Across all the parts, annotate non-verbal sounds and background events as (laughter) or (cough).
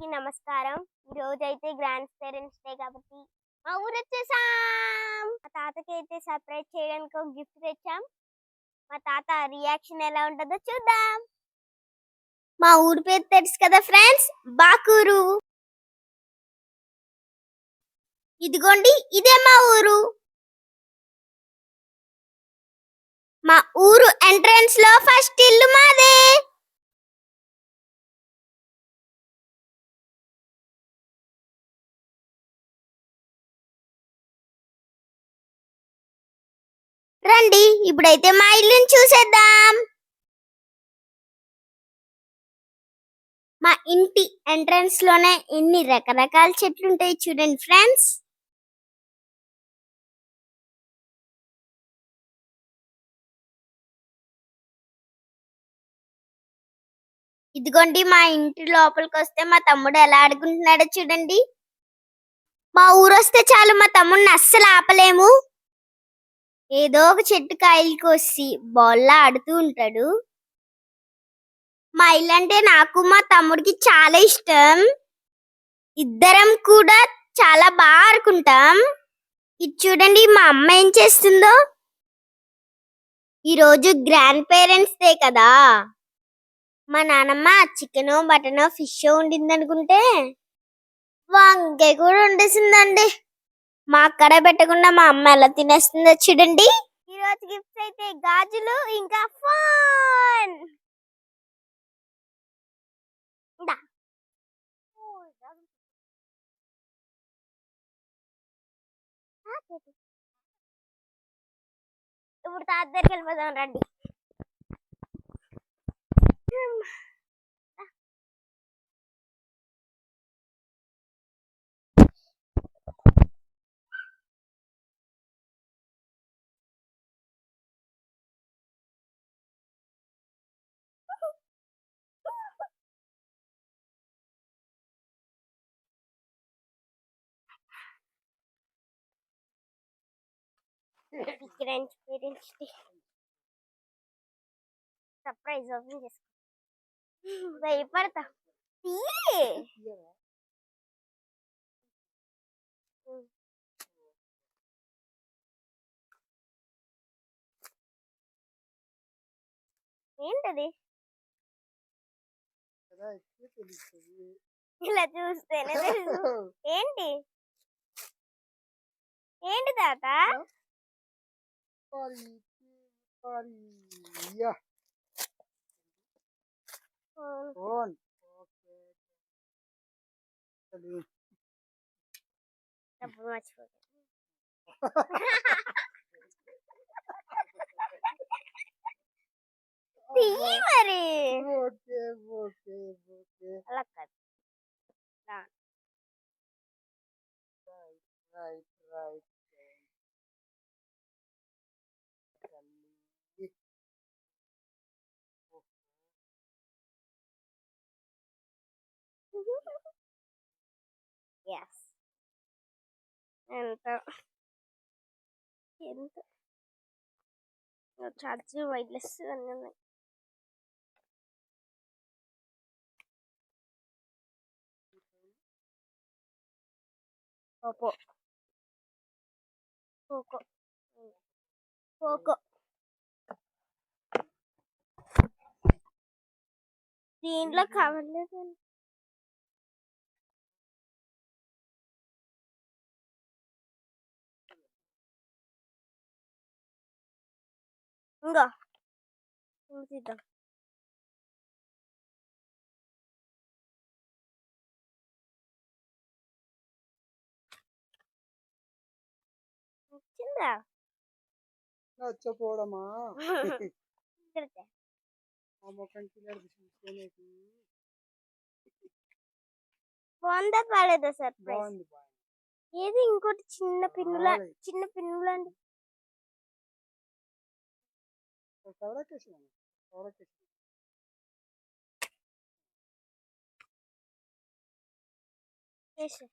అందరికీ నమస్కారం. ఈ రోజు అయితే గ్రాండ్ పేరెంట్స్ డే కాబట్టి మా ఊరు వచ్చేసాం. మా తాతకి అయితే సర్ప్రైజ్ చేయడానికి ఒక గిఫ్ట్ తెచ్చాం. మా తాత రియాక్షన్ ఎలా ఉంటుందో చూద్దాం. మా ఊరు పేరు తెలుసు కదా ఫ్రెండ్స్ బాకూరు. ఇదిగోండి ఇదే మా ఊరు. మా ఊరు ఎంట్రన్స్లో ఫస్ట్ ఇల్లు మాదే. రండి ఇప్పుడైతే మా ఇల్లుని చూసేద్దాం. మా ఇంటి ఎంట్రన్స్లోనే ఎన్ని రకరకాల చెట్లు ఉంటాయి చూడండి ఫ్రెండ్స్ ఇదిగోండి మా ఇంటి లోపలికి వస్తే మా తమ్ముడు ఎలా ఆడుకుంటున్నాడో చూడండి. మా ఊరు వస్తే చాలు మా తమ్ముడిని అస్సలు ఆపలేము. ఏదో ఒక చెట్టు కాయలు వచ్చి బోల్లా ఆడుతూ ఉంటాడు. మా ఇల్లు అంటే నాకు మా తమ్ముడికి చాలా ఇష్టం. ఇద్దరం కూడా చాలా బాగా ఆడుకుంటాం. ఇది చూడండి మా అమ్మ ఏం చేస్తుందో? ఈరోజు గ్రాండ్ పేరెంట్స్ డే కదా. మా నానమ్మ చికెన్ మటన్ ఫిష్ వండింది అనుకుంటే వంకాయ కూడా వండేసిందండి. మా అక్కడ పెట్టకుండా మా అమ్మ ఎలా తినేస్తుందో చూడండి. ఈ రోజు గిఫ్ట్స్ అయితే గాజులు ఇంకా ఫోన్ ఇప్పుడు తాత దగ్గరికి వెళ్ళిపోదాం రండి. Grand parents day surprise open చేసుకో భయపడతా ఏంటది ఇలా చూస్తేనే ఏంటి ఏంటి తాత Yun. (laughs) Okay. Sabi. Nabuhat po. Tingimari. Right, right, right. ఎంత ఎంత ఛార్జ్ వైర్లెస్ అన్నీ ఉన్నాయి పోకో పోకో పోకో దీంట్లో కవర్ ఇంకో తీద్దాం వచ్చిందా నచ్చపోవడమా బాగుందా? సర్ప్రైజ్? బాగుంది బాగుంది. ఏది ఇంకోటి చిన్న పిన్నుల. చిన్న పిన్నులండి കവറക്കേഷനാണ് കവറക്കേഷൻ Esse.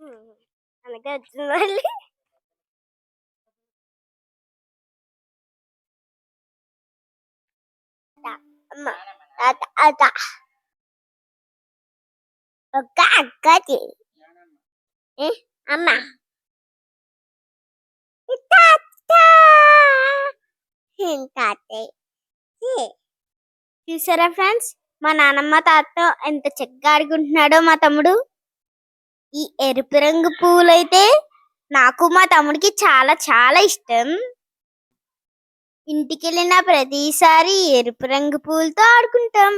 Hmm. Ana gadinali. అమ్మ తాత అత ఒక అక్కది ఏ అమ్మ తాత చూసారా ఫ్రెండ్స్? మా నానమ్మ తాతతో ఎంత చక్కగా ఆడుకుంటున్నాడో మా తమ్ముడు. ఈ ఎరుపు రంగు పువ్వులైతే నాకు మా తమ్ముడికి చాలా చాలా ఇష్టం. ఇంటికి వెళ్ళిన ప్రతిసారి ఎరుపు రంగు పూలతో ఆడుకుంటాం.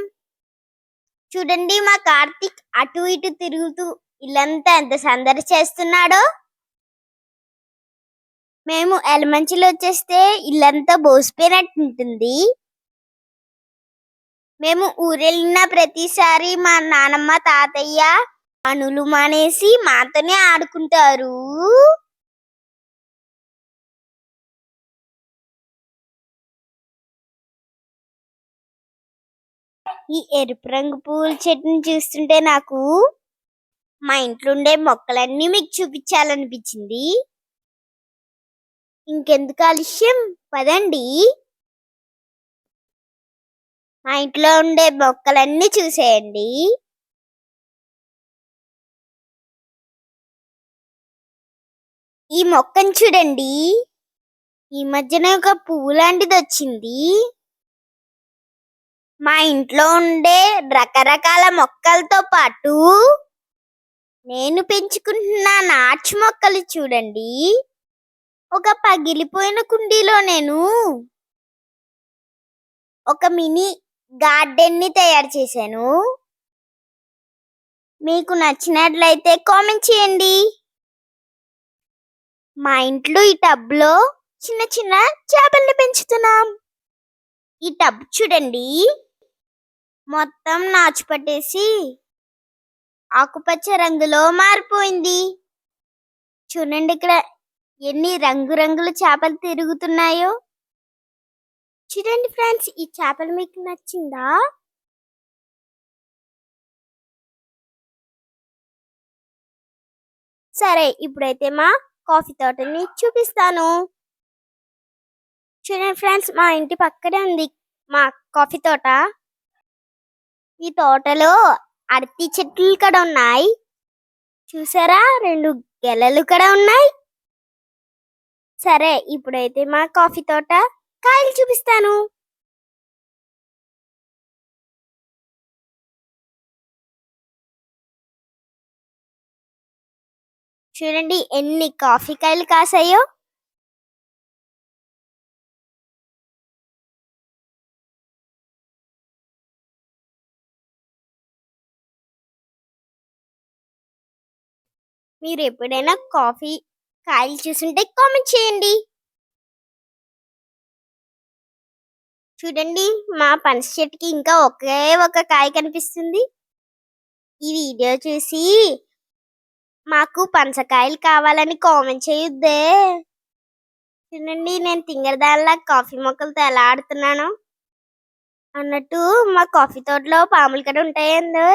చూడండి మా కార్తీక్ అటు ఇటు తిరుగుతూ ఇల్లంతా ఎంత సందడి చేస్తున్నాడో. మేము ఎలమంచిలో వచ్చేస్తే ఇల్లంతా బోసిపోయినట్టు ఉంటుంది మేము ఊరెళ్ళిన ప్రతిసారి మా నానమ్మ తాతయ్య పనులు మానేసి మాతోనే ఆడుకుంటారు. ఈ ఎరుపు రంగు పూల చెట్టుని చూస్తుంటే నాకు మా ఇంట్లో ఉండే మొక్కలన్నీ మీకు చూపించాలనిపించింది. ఇంకెందుకు ఆలస్యం? పదండి. మా ఇంట్లో ఉండే మొక్కలన్నీ చూసేయండి. ఈ మొక్కను చూడండి. ఈ మధ్యన ఒక పువ్వు లాంటిది వచ్చింది మా ఇంట్లో ఉండే రకరకాల మొక్కలతో పాటు నేను పెంచుకుంటున్న నాచు మొక్కలు చూడండి. ఒక పగిలిపోయిన కుండీలో నేను ఒక మినీ గార్డెన్ని తయారు చేశాను. మీకు నచ్చినట్లయితే కామెంట్ చేయండి. మా ఇంట్లో ఈ టబ్లో చిన్న చిన్న చేపల్ని పెంచుతున్నాం. ఈ టబ్ చూడండి. మొత్తం నాచు పట్టేసి ఆకుపచ్చ రంగులో మారిపోయింది. చూడండి ఇక్కడ ఎన్ని రంగురంగుల చేపలు తిరుగుతున్నాయో. చూడండి ఫ్రెండ్స్ ఈ చేపలు మీకు నచ్చిందా? సరే ఇప్పుడైతే మా కాఫీ తోటని చూపిస్తాను. చూడండి ఫ్రెండ్స్ మా ఇంటి పక్కనే ఉంది మా కాఫీ తోట. ఈ తోటలో అరటి చెట్లు కూడా ఉన్నాయి. చూసారా? రెండు గెలలు కూడా ఉన్నాయి. సరే ఇప్పుడైతే మా కాఫీ తోట కాయలు చూపిస్తాను. చూడండి ఎన్ని కాఫీ కాయలు కాసాయో. మీరు ఎప్పుడైనా కాఫీ కాయలు చూసుంటే కామెంట్ చేయండి. చూడండి మా పనస చెట్టుకి ఇంకా ఒకే ఒక కాయ కనిపిస్తుంది. ఈ వీడియో చూసి మాకు పనసకాయలు కావాలని కామెంట్ చేయొద్దే. చూడండి నేను తింగరదానిలా కాఫీ మొక్కలతో ఎలా ఆడుతున్నాను. అన్నట్టు మా కాఫీ తోటలో పాములు కూడా ఉంటాయండి.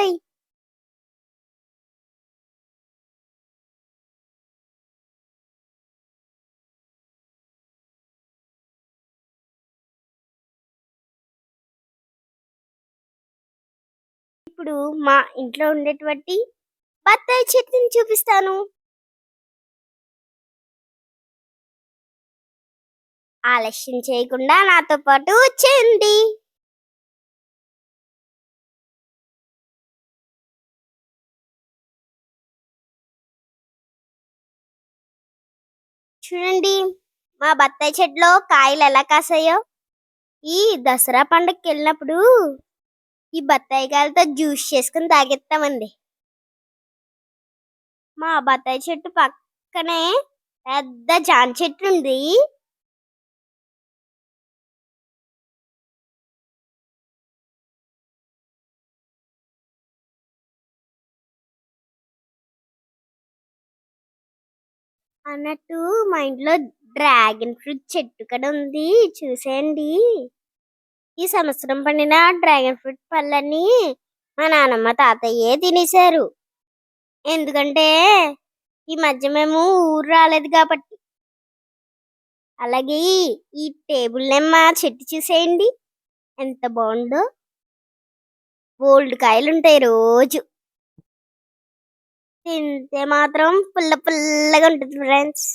ఇప్పుడు మా ఇంట్లో ఉండేటువంటి బత్తాయి చెట్టుని చూపిస్తాను. ఆలస్యం చేయకుండా నాతో పాటు వచ్చేయండి. చూడండి మా బత్తాయి చెట్టులో కాయలు ఎలా కాసాయో. ఈ దసరా పండుగకి వెళ్ళినప్పుడు ఈ బత్తాయి కాయలతో జ్యూస్ చేసుకుని తాగిస్తామండి మా బత్తాయి చెట్టు పక్కనే పెద్ద జాన్ చెట్టు ఉంది. అన్నట్టు మా ఇంట్లో డ్రాగన్ ఫ్రూట్ చెట్టు కూడా ఉంది. చూసేయండి. ఈ సంవత్సరం పండిన డ్రాగన్ ఫ్రూట్ పళ్ళని మా నానమ్మ తాతయ్యే తినేశారు. ఎందుకంటే ఈ మధ్య మేము ఊరు రాలేదు కాబట్టి. అలాగే ఈ టేబుల్ నెమ్మ చెట్టు చూసేయండి. ఎంత బాగుందో. బోల్డ్ కాయలు ఉంటాయి రోజు. తింటే మాత్రం పుల్ల పుల్లగా ఉంటుంది ఫ్రెండ్స్.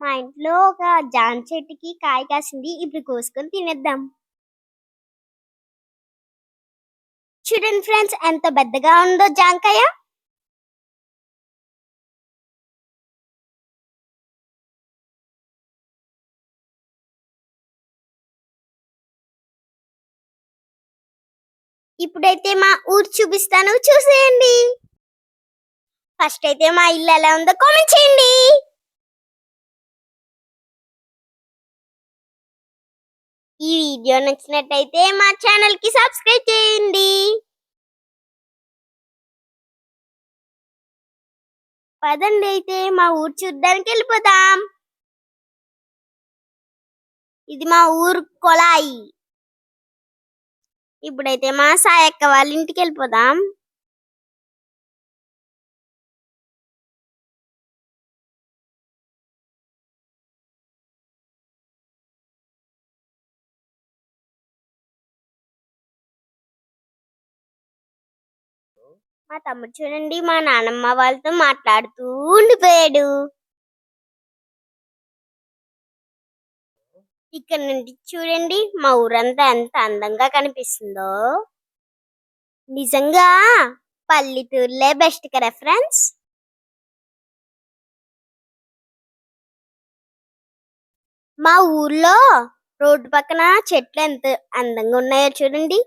మా ఇంట్లో ఒక జామ చెట్టుకి కాయ కాసింది. ఇప్పుడు కోసుకొని తినేద్దాం. చూడండి ఫ్రెండ్స్ ఎంత పెద్దగా ఉందో జాంకాయ ఇప్పుడైతే మా ఊరు చూపిస్తాను. చూసేయండి. ఫస్ట్ అయితే మా ఇల్లు ఎలా ఉందో కామెంట్ చేయండి. ఈ వీడియో నచ్చినట్టయితే మా ఛానల్కి సబ్స్క్రైబ్ చేయండి. పదండి అయితే మా ఊరు చూడ్డానికి వెళ్ళిపోదాం. ఇది మా ఊరు కొలాయి ఇప్పుడైతే మా సాయక్క వాళ్ళ ఇంటికి వెళ్ళిపోదాం. మా తమ్ముడు చూడండి మా నానమ్మ వాళ్ళతో మాట్లాడుతూ ఉండిపోయాడు. ఇక్కడ నుండి చూడండి మా ఊరంతా ఎంత అందంగా కనిపిస్తుందో. నిజంగా పల్లెటూరులే బెస్ట్ కదా ఫ్రెండ్స్? మా ఊర్లో రోడ్డు పక్కన చెట్లు ఎంత అందంగా ఉన్నాయో చూడండి.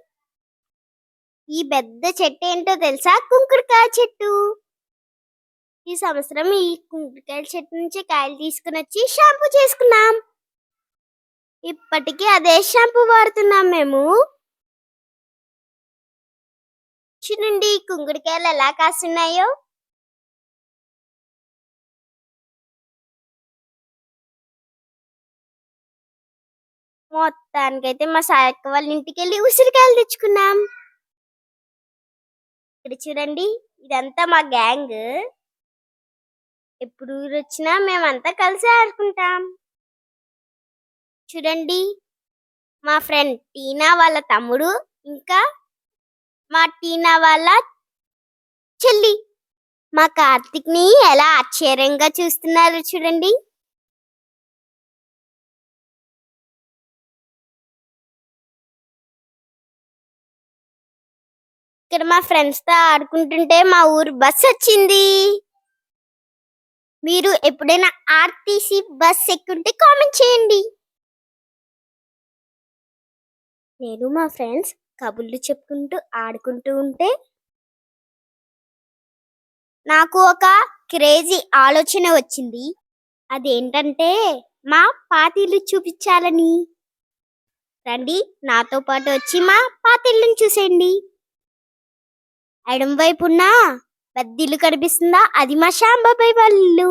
ఈ పెద్ద చెట్టు ఏంటో తెలుసా? కుంకుడుకాయ చెట్టు. ఈ సంవత్సరం ఈ కుంకుడుకాయల చెట్టు నుంచి కాయలు తీసుకుని వచ్చి షాంపూ చేసుకున్నాం. ఇప్పటికీ అదే షాంపూ వాడుతున్నాం మేము. నుండి కుంకుడుకాయలు ఎలా కాస్తున్నాయో? మొత్తానికైతే మా సాయక్క వాళ్ళ ఇంటికి వెళ్ళి ఉసిరికాయలు తెచ్చుకున్నాం. ఇక్కడ చూడండి ఇదంతా మా గ్యాంగ్. ఎప్పుడు ఊరు వచ్చినా మేమంతా కలిసి ఆడుకుంటాం. చూడండి మా ఫ్రెండ్ టీనా వాళ్ళ తమ్ముడు ఇంకా మా టీనా వాళ్ళ చెల్లి. మా కార్తిక్ని ఎలా ఆశ్చర్యంగా చూస్తున్నారు చూడండి. ఇక్కడ మా ఫ్రెండ్స్తో ఆడుకుంటుంటే మా ఊరు బస్ వచ్చింది. మీరు ఎప్పుడైనా ఆర్టీసీ బస్ ఎక్కుంటే కామెంట్ చేయండి. నేను మా ఫ్రెండ్స్ కబుర్లు చెప్పుకుంటూ ఆడుకుంటూ ఉంటే నాకు ఒక క్రేజీ ఆలోచన వచ్చింది. అదేంటంటే మా పాతిళ్ళు చూపించాలని. రండి నాతో పాటు వచ్చి మా పాతిళ్ళని చూసేయండి. ఎడం వైపున్న పెద్ద ఇల్లు కనిపిస్తుందా? అది మా శ్యాంబాబాయ్ వాళ్ళ. ఇల్లు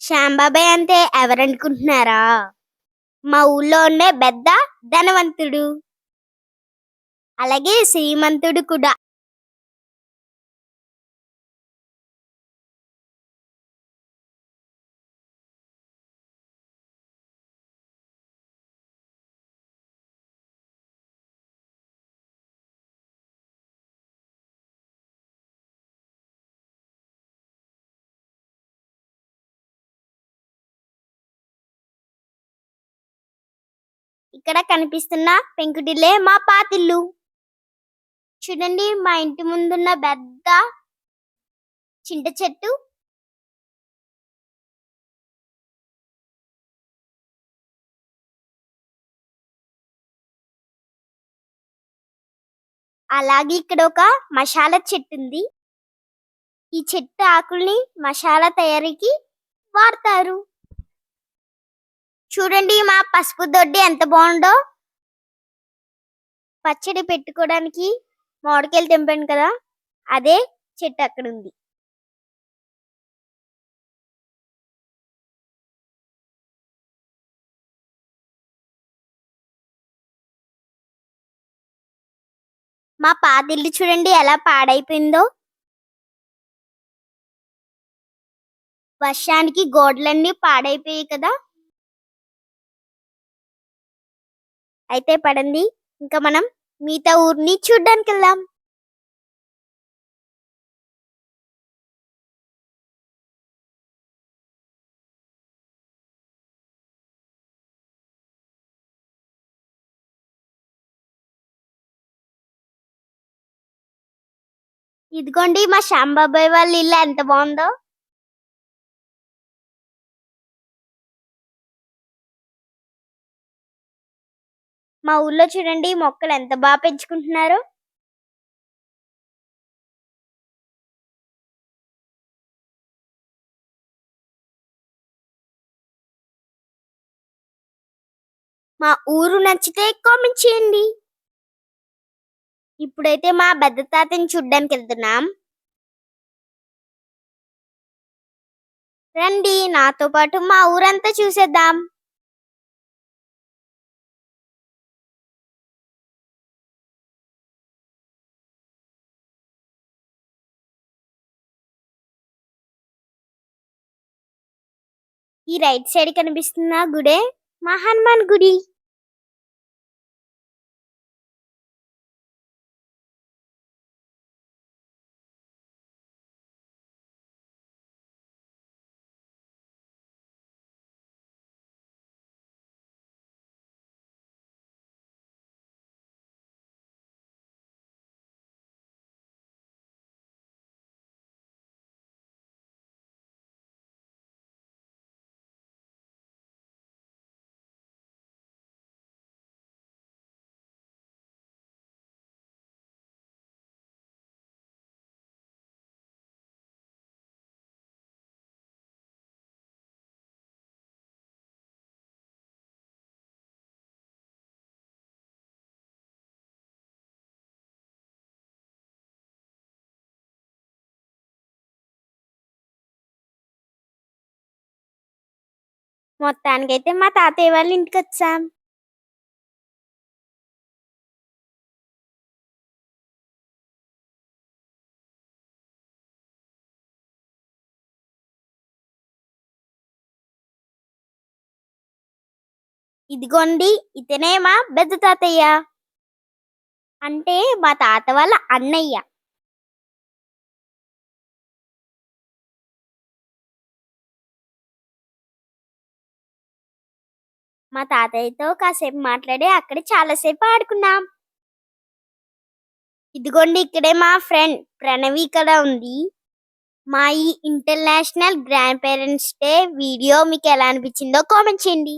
శ్యాంబాబాయ్ అంటే ఎవరనుకుంటున్నారా? మా ఊళ్ళో ఉండే పెద్ద ధనవంతుడు. అలాగే శ్రీమంతుడు కూడా. ఇక్కడ కనిపిస్తున్న పెంకుటిల్లే మా పాతిల్లు. చూడండి మా ఇంటి ముందున్న పెద్ద చింత చెట్టు. అలాగే ఇక్కడ ఒక మసాలా చెట్టు ఉంది ఈ చెట్టు ఆకుల్ని మసాలా తయారీకి వాడతారు. చూడండి మా పసుపు దొడ్డి ఎంత బాగుందో. పచ్చడి పెట్టుకోవడానికి మోడకెళ్ళి తెంపాను కదా అదే చెట్టు అక్కడ ఉంది. మా పాతిల్లు చూడండి ఎలా పాడైపోయిందో. వర్షానికి గోడలన్నీ పాడైపోయాయి కదా. అయితే పడండి. ఇంకా మనం మిగతా ఊరిని చూడ్డానికి వెళ్దాం ఇదిగోండి మా శ్యాంబాబాయ్ వాళ్ళ ఇల్లు ఎంత బాగుందో. మా ఊర్లో చూడండి మొక్కలు ఎంత బాగా పెంచుకుంటున్నారో. మా ఊరు నచ్చితే కామెంట్ చేయండి. ఇప్పుడైతే మా పెద్ద తాతని చూడ్డానికి వెళ్తున్నాం. రండి నాతో పాటు మా ఊరంతా చూసేద్దాం. ఈ రైట్ సైడ్ కనిపిస్తున్న గుడే మహాన్మాన్ గుడి. మొత్తానికైతే మా తాతయ్య వాళ్ళ ఇంటికి వచ్చాం. ఇదిగోండి ఇతనే మా పెద్ద తాతయ్య. అంటే మా తాత వాళ్ళ అన్నయ్య. మా తాతయ్యతో కాసేపు మాట్లాడి అక్కడ చాలాసేపు ఆడుకున్నాం. ఇదిగోండి ఇక్కడే మా ఫ్రెండ్ ప్రణవి ఇక్కడ ఉంది. మా ఈ international grand parents day video మీకు ఎలా అనిపించిందో కామెంట్ చేయండి.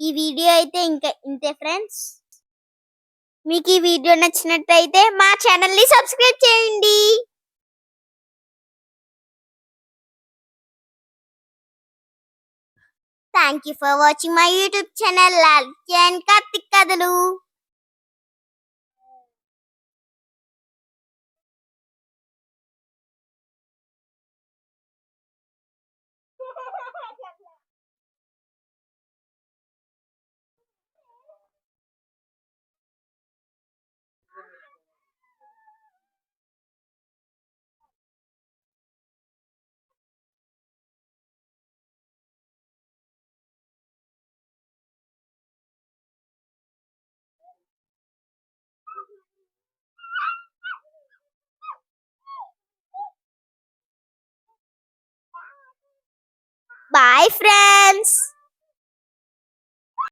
ఈ వీడియో అయితే ఇంకా ఇంతే ఫ్రెండ్స్. మీకు ఈ వీడియో నచ్చినట్లయితే మా ఛానల్ని సబ్స్క్రైబ్ చేయండి. Thank you for watching my YouTube channel Lal Karthik కథలు బాయ్ ఫ్రెండ్స్